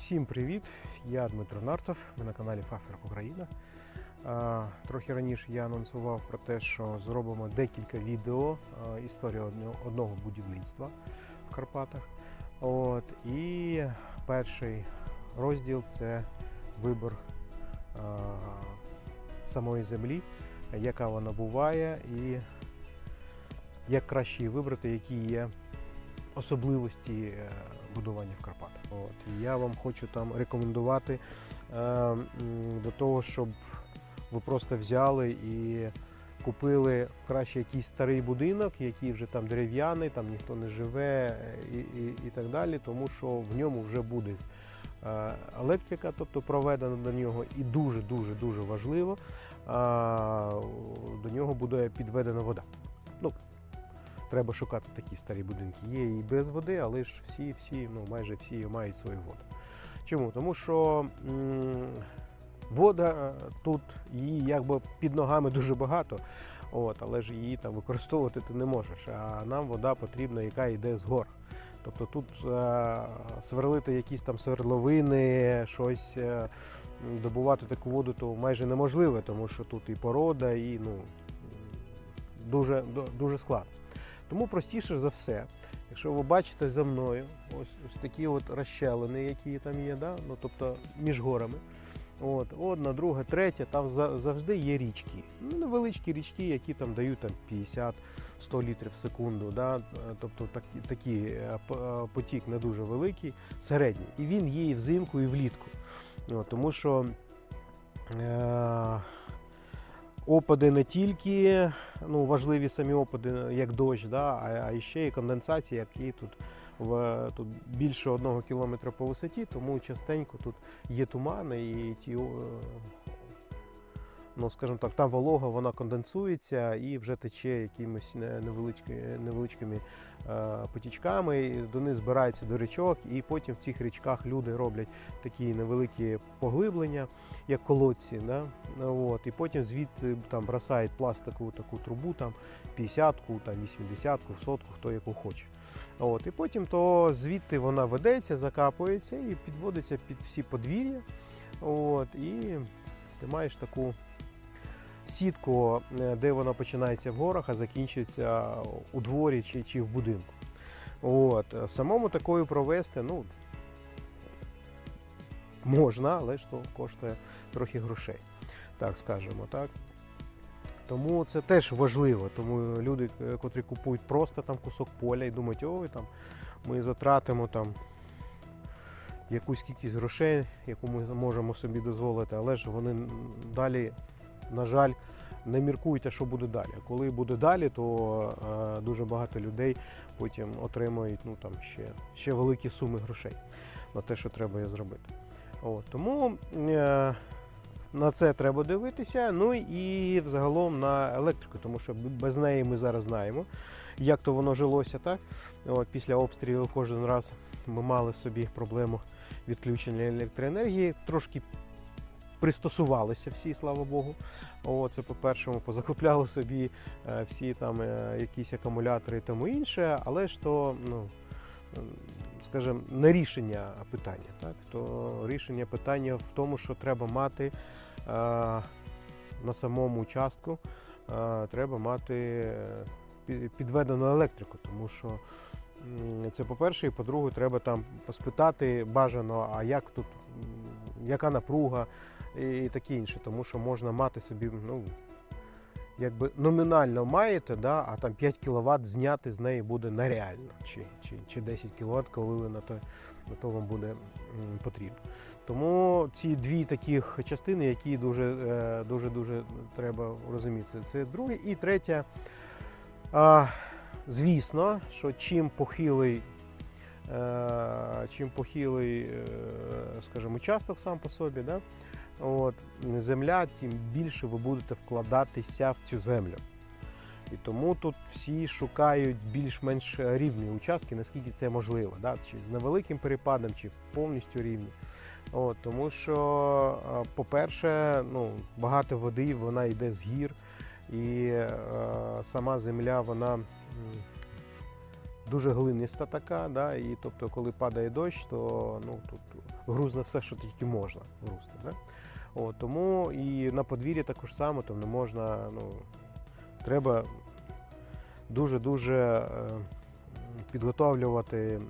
Всім привіт! Я Дмитро Нартов, ви на каналі Фафер Україна. Трохи раніше я анонсував про те, що зробимо декілька відео одного, одного будівництва в Карпатах. От, і перший розділ це вибір самої землі, яка вона буває, і як краще її вибрати, які є особливості е, будування в Карпатах. От. Я вам хочу там рекомендувати е, до того, щоб ви просто взяли і купили краще якийсь старий будинок, який вже там дерев'яний, там ніхто не живе і, і, і так далі, тому що в ньому вже буде е, електрика, тобто проведена до нього, і дуже дуже дуже важливо, е, до нього буде підведена вода. Треба шукати такі старі будинки. Є і без води, але ж всі, всі, ну майже всі мають свою воду. Чому? Тому що вода е, тут її якби під ногами дуже багато, от, але ж її там використовувати ти не можеш. А нам вода потрібна, яка йде з гор. Тобто тут е, сверлити якісь там свердловини, щось е, м, добувати таку воду, то майже неможливо, тому що тут і порода, і ну, дуже, дуже складно. Тому простіше за все, якщо ви бачите за мною ось, ось такі от розщелини, які там є, да? ну, тобто між горами. От, одна, друга, третя, там завжди є річки. Ну, невеличкі річки, які там дають там, 50-100 літрів в секунду. Да? Тобто так, такий е, е, потік не дуже великий, середній. І він є і взимку, і влітку. От, тому що е- опади не тільки ну, важливі самі опади, як дощ, да, а, а ще і конденсація, які тут, в, тут більше одного кілометра по висоті, тому частенько тут є тумани і ті, ну, скажімо так, та волога вона конденсується і вже тече якимись невелички- невеличкими е, потічками, і вони збираються до річок, і потім в цих річках люди роблять такі невеликі поглиблення, як колодці. Да? От, і потім звідти там бросають пластикову таку трубу, там 50-ку, там 80-ку, сотку, хто яку хоче. От, і потім то звідти вона ведеться, закапується і підводиться під всі подвір'я. От, і ти маєш таку сітку, е, де вона починається в горах, а закінчується у дворі чи, чи в будинку. От, е, самому такою провести, ну, можна, але ж то коштує трохи грошей, так скажемо, так. Тому це теж важливо. Тому люди, е, котрі купують просто там кусок поля і думають, ой, там ми затратимо там якусь кількість грошей, яку ми можемо собі дозволити, але ж вони далі, на жаль, не міркують, а що буде далі. Коли буде далі, то е, дуже багато людей потім отримають ну, там, ще, ще великі суми грошей на те, що треба зробити. От, тому е, на це треба дивитися. Ну і взагалом на електрику, тому що без неї ми зараз знаємо, як то воно жилося. так? От, після обстрілу кожен раз ми мали собі проблему відключення електроенергії. Трошки пристосувалися всі, слава Богу. О, це по-першому, позакупляли собі е, всі там е, якісь акумулятори і тому інше, але ж то, ну, скажімо, не рішення питання. Так? То рішення питання в тому, що треба мати е, на самому участку, треба мати підведену електрику, тому що це по-перше, і по-друге, треба там поспитати бажано, а як тут, яка напруга і таке інше, тому що можна мати собі, ну, якби номінально маєте, да, а там 5 кВт зняти з неї буде нереально, чи, чи, чи 10 кВт, коли ви на то, на то вам буде потрібно. Тому ці дві таких частини, які дуже е, дуже дуже треба розуміти, це друге. І третє, а, звісно, що чим похилий е, чим похилий, е, скажімо, участок сам по собі, да? От, земля, тим більше ви будете вкладатися в цю землю. І тому тут всі шукають більш-менш рівні участки, наскільки це можливо, да? чи з невеликим перепадом, чи повністю рівні. От, тому що, е, по-перше, ну, багато води вона йде з гір, і е, сама земля вона дуже глиниста така. Да? І тобто, коли падає дощ, то ну, тут грузне все, що тільки можна грузти. Да? От, тому і на подвір'ї також само, там не можна, ну, треба дуже-дуже е, підготовлювати е,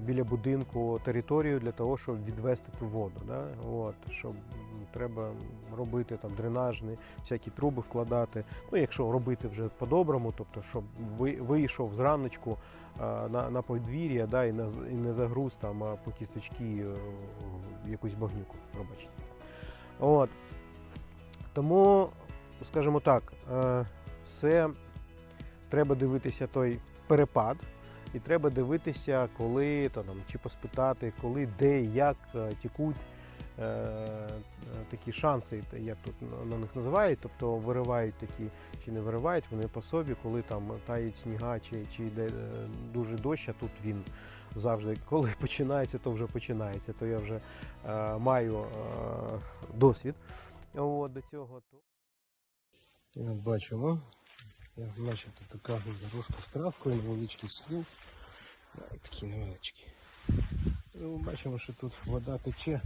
біля будинку територію для того, щоб відвести ту воду. Да? От, щоб треба робити там дренажні, всякі труби вкладати. Ну, якщо робити вже по-доброму, тобто, щоб ви- вийшов зраночку а, на, на подвір'я да, і, не, і не загруз там а, по кісточки е, якусь багнюку. Пробачте. От. Тому, скажімо так, е, все треба дивитися той перепад, і треба дивитися, коли то, там, чи поспитати, коли, де, як е, тікуть е, е, такі шанси, як тут на- них називають, тобто виривають такі чи не виривають вони по собі, коли там тають сніга, чи, чи йде е, дуже дощ, а тут він завжди, коли починається, то вже починається. То я вже е, маю е, досвід от, до цього. Бачимо, значить така дорожка з травкою, невеличкий схил. Навіть такий невеличкий. І ми бачимо, що тут вода тече.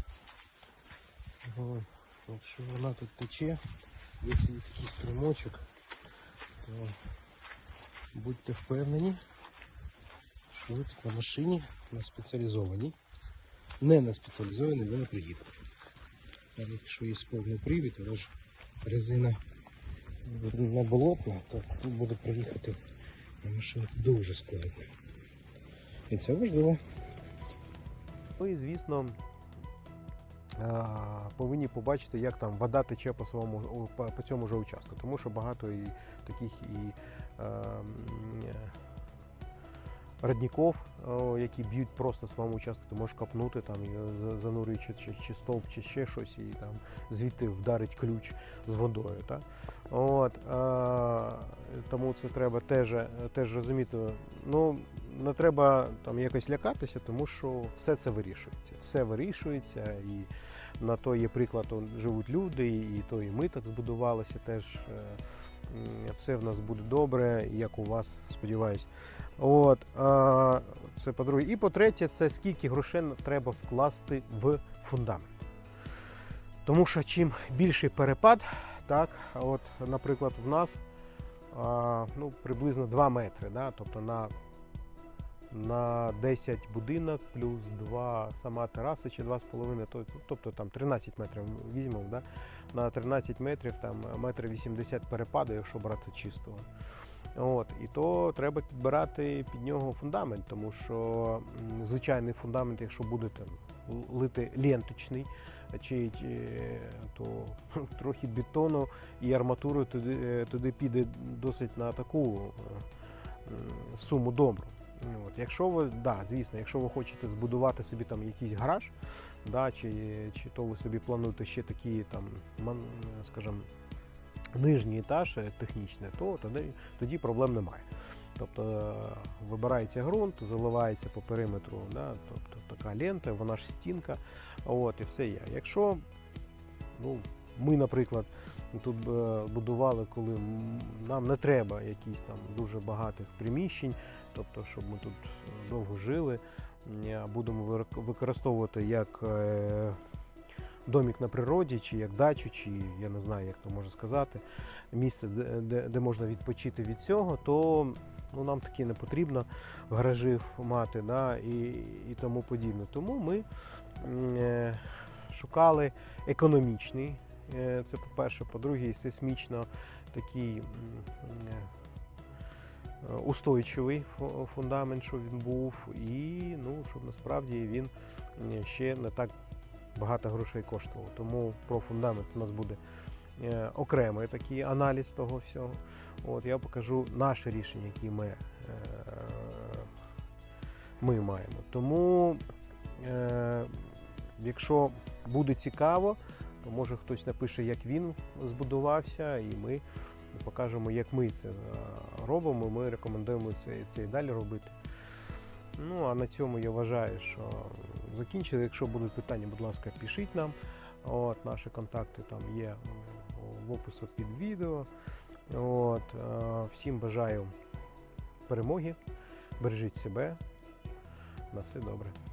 Якщо вона тут тече, якщо є такий струмочок, то будьте впевнені, що ви тут на машині на спеціалізованій, не на спеціалізованій велопригідці. Навіть якщо є повний привід, але ж резина на болотно, то тут буде проїхати на машині дуже складно. І це важливо. Ну звісно. А, Повинні побачити, як там вода тече по своєму по, цьому ж участку, тому що багато і таких і е, е, родників, які б'ють просто своєму участку, ти можеш копнути там, занурюючи чи, чи стовп, чи ще щось, і там звідти вдарить ключ з водою. Так? От, е, тому це треба теж, теж розуміти. Ну, не треба там якось лякатися, тому що все це вирішується. Все вирішується, і на то є приклад, он, живуть люди, і то і ми так збудувалися теж. е, Все в нас буде добре, як у вас, сподіваюсь. От, це по-друге. І по-третє, це скільки грошей треба вкласти в фундамент. Тому що чим більший перепад, так, от, наприклад, в нас ну, приблизно 2 метри, да, тобто на, на 10 будинок плюс 2 сама тераса чи 2,5, тобто там 13 метрів візьмемо, да, на 13 метрів там метр 80 перепаду, якщо брати чистого. От, і то треба підбирати під нього фундамент, тому що звичайний фундамент, якщо буде там лити ленточний, чи, чи то трохи бетону і арматури туди, е, туди піде досить на таку е, суму добру. От, якщо ви, да, звісно, якщо ви хочете збудувати собі там якийсь гараж, да, чи, чи то ви собі плануєте ще такі там, скажімо, нижній етаж технічний, то тоді, тоді проблем немає. Тобто е, вибирається ґрунт, заливається по периметру, да, тобто така лента, вона ж стінка, от, і все є. Якщо ну, ми, наприклад, тут е, будували, коли нам не треба якісь там дуже багатих приміщень, тобто, щоб ми тут е, довго жили, будемо використовувати як е, домік на природі, чи як дачу, чи я не знаю, як то можна сказати, місце, де, де, можна відпочити від цього, то ну, нам таки не потрібно гаражів мати да, і, і тому подібне. Тому ми шукали економічний. Е, Це по-перше, по-друге, сейсмічно такий е, устойчивий фундамент, щоб він був, і ну, щоб насправді він ще не так багато грошей коштував. Тому про фундамент у нас буде е, окремий такий аналіз того всього. От я покажу наше рішення, які ми, е, ми маємо. Тому, е, якщо буде цікаво, може хтось напише, як він збудувався, і ми покажемо, як ми це е, робимо. Ми рекомендуємо це, це і далі робити. Ну, а на цьому я вважаю, що закінчили. Якщо будуть питання, будь ласка, пишіть нам. От, наші контакти там є в опису під відео. От, е, всім бажаю перемоги, бережіть себе. На все добре.